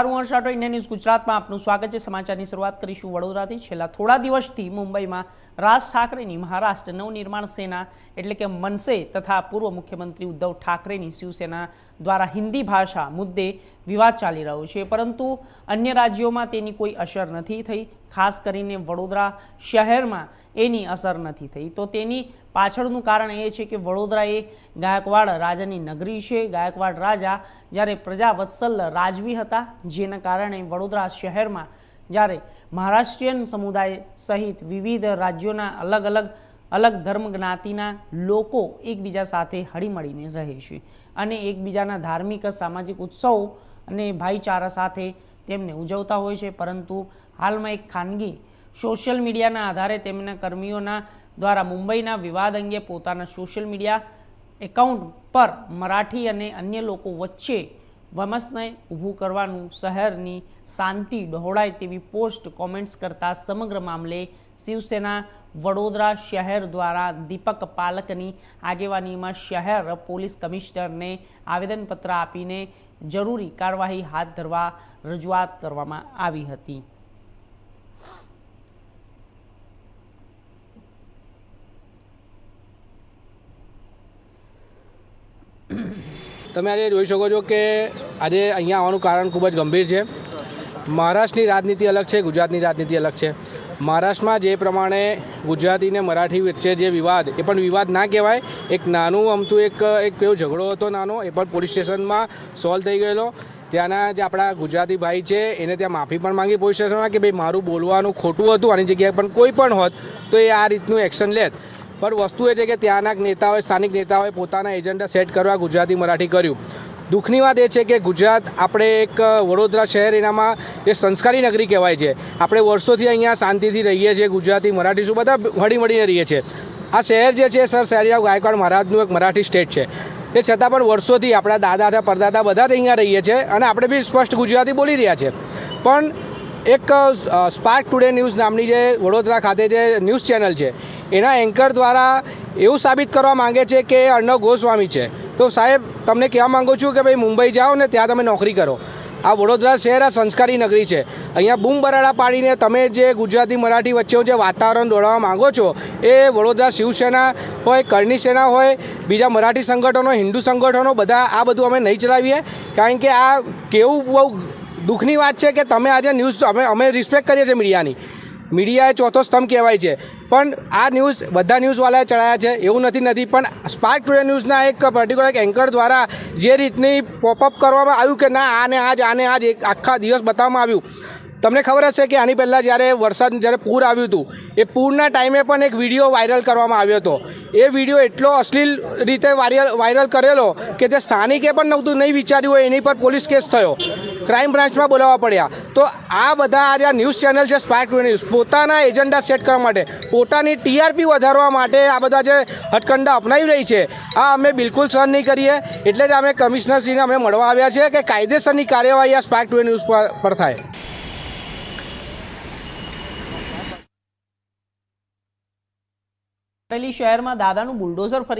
સારું હર્ષાટો India news ગુજરાતમાં આપનું સ્વાગત છે. સમાચારની શરૂઆત કરીશું વડોદરાથી. છેલ્લા થોડા દિવસથી મુંબઈમાં રાજ ઠાકરેની મહારાષ્ટ્ર નવનિર્માણ સેના એટલે કે મનસે તથા પૂર્વ મુખ્યમંત્રી ઉદ્ધવ ઠાકરેની શિવસેના દ્વારા હિન્દી ભાષા મુદ્દે વિવાદ ચાલી રહ્યો છે. પરંતુ અન્ય રાજ્યોમાં તેની કોઈ અસર નથી થઈ. ખાસ કરીને વડોદરા શહેરમાં એની અસર નથી થઈ. તો તેની પાછળનું કારણ એ છે કે વડોદરા એ ગાયકવાડ રાજાની નગરી છે. ગાયકવાડ રાજા જ્યારે પ્રજા વત્સલ રાજવી હતા, જેના કારણે વડોદરા શહેરમાં જ્યારે મહારાષ્ટ્રીયન સમુદાય સહિત વિવિધ રાજ્યોના અલગ અલગ અલગ ધર્મ જ્ઞાતિના લોકો એકબીજા સાથે હળીમળીને રહે છે અને એકબીજાના ધાર્મિક, સામાજિક ઉત્સવો અને ભાઈચારા સાથે તેમને ઉજવતા હોય છે. પરંતુ હાલમાં એક ખાનગી સોશિયલ મીડિયાના આધારે તેમના કર્મીઓના દ્વારા મુંબઈના વિવાદ અંગે પોતાના સોશિયલ મીડિયા એકાઉન્ટ પર મરાઠી અને અન્ય લોકો વચ્ચે વમસને ઊભું કરવાનું શહેરની શાંતિ ડહોળાય તેવી પોસ્ટ કોમેન્ટ્સ કરતા સમગ્ર મામલે શિવસેના વડોદરા શહેર દ્વારા દીપક પાલકની આગેવાનીમાં શહેર પોલીસ કમિશનરને આવેદનપત્ર આપીને જરૂરી કાર્યવાહી હાથ ધરવા રજૂઆત કરવામાં આવી હતી. તમે આજે જોઈ શકો છો કે આજે અહીંયા આવવાનું કારણ ખૂબ જ ગંભીર છે. મહારાષ્ટ્રની રાજનીતિ અલગ છે, ગુજરાતની રાજનીતિ અલગ છે. મહારાષ્ટ્રમાં જે પ્રમાણે ગુજરાતી ને મરાઠી વચ્ચે જે વિવાદ, એ પણ વિવાદ ના કહેવાય. એક નાનું અમથું એક એક એવો ઝઘડો હતો નાનો, એ પણ પોલીસ સ્ટેશનમાં સોલ્વ થઈ ગયેલો. ત્યાંના જે આપણા ગુજરાતી ભાઈ છે, એને ત્યાં માફી પણ માંગી પોલીસ સ્ટેશનમાં કે ભાઈ મારું બોલવાનું ખોટું હતું, આની જગ્યાએ પણ કોઈ પણ હોત, તો એ આ રીતનું એક્શન લેત. પણ વસ્તુ એ છે કે ત્યાંના નેતાઓએ, સ્થાનિક નેતાઓએ પોતાના એજન્ડા સેટ કરવા ગુજરાતી મરાઠી કર્યું. દુઃખની વાત એ છે કે ગુજરાત આપણે એક વડોદરા શહેર એનામાં એ સંસ્કારી નગરી કહેવાય છે. આપણે વર્ષોથી અહીંયા શાંતિથી રહીએ છીએ, ગુજરાતી મરાઠી શું બધા હળી મળીને રહીએ છીએ. આ શહેર જે છે, સર શહેરિયા ગાયકવાડ મહારાજનું એક મરાઠી સ્ટેટ છે. તે છતાં પણ વર્ષોથી આપણા દાદા હતા પરદાદા બધા જ અહીંયા રહીએ છીએ અને આપણે બી સ્પષ્ટ ગુજરાતી બોલી રહ્યા છે પણ એક સ્પાર્ક ટુડે ન્યૂઝ નામની જે વડોદરા ખાતે જે ન્યૂઝ ચેનલ છે એના એન્કર દ્વારા એવું સાબિત કરવા માંગે છે કે અર્ણવ ગોસ્વામી છે. તો સાહેબ, તમને કહેવા માગું છું કે ભાઈ મુંબઈ જાઓ ને ત્યાં તમે નોકરી કરો. આ વડોદરા શહેર આ સંસ્કારી નગરી છે. અહીંયા બૂમ બરાડા પાડીને તમે જે ગુજરાતી મરાઠી વચ્ચેનું જે વાતાવરણ દોડાવવા માંગો છો, એ વડોદરા શિવસેના હોય, કરણી સેના હોય, બીજા મરાઠી સંગઠનો, હિન્દુ સંગઠનો, બધા આ બધું અમે નહીં ચલાવીએ. કારણ કે આ કેવું બહુ દુઃખની વાત છે કે તમે આજે ન્યૂઝ અમે અમે રિસ્પેક્ટ કરીએ છીએ મીડિયાની. મીડિયા એ ચોથો સ્તંભ કહેવાય છે. પણ આ ન્યૂઝ બધા ન્યૂઝવાળાએ ચડાયા છે, એવું નથી નથી. પણ સ્પાર્ક ટુડે ન્યૂઝના એક પર્ટિક્યુલર એક એન્કર દ્વારા જે રીતની પોપઅપ કરવામાં આવ્યું કે ના, આને આજ આને આજ, એક આખા દિવસ બતાવવામાં આવ્યું. તમને ખબર હશે કે આની પહેલાં જ્યારે વરસાદ, જ્યારે પૂર આવ્યું હતું, એ પૂરના ટાઈમે પણ એક વીડિયો વાયરલ કરવામાં આવ્યો હતો. એ વીડિયો એટલો અશ્લીલ રીતે વાયરલ વાયરલ કરેલો કે તે સ્થાનિકે પણ નહોતું, નહીં વિચાર્યું હોય, એની પર પોલીસ કેસ થયો. ક્રાઇમ બ્રાન્ચમાં બોલાવવા પડ્યા. તો આ બધા આજે ન્યૂઝ ચેનલ છે સ્પાર્ક ન્યૂઝ પોતાના એજન્ડા સેટ કરવા માટે, પોતાની ટીઆરપી વધારવા માટે આ બધા જે હટકંડા અપનાવી રહી છે, આ અમે બિલકુલ સહન નહીં કરીએ. એટલે જ અમે કમિશનરશ્રીને અમે મળવા આવ્યા છે કે કાયદેસરની કાર્યવાહી આ સ્પાર્ક ટુ ન્યૂઝ પર થાય. અમરેલી શહેરમાં દાદાનું બુલડોઝર ફરી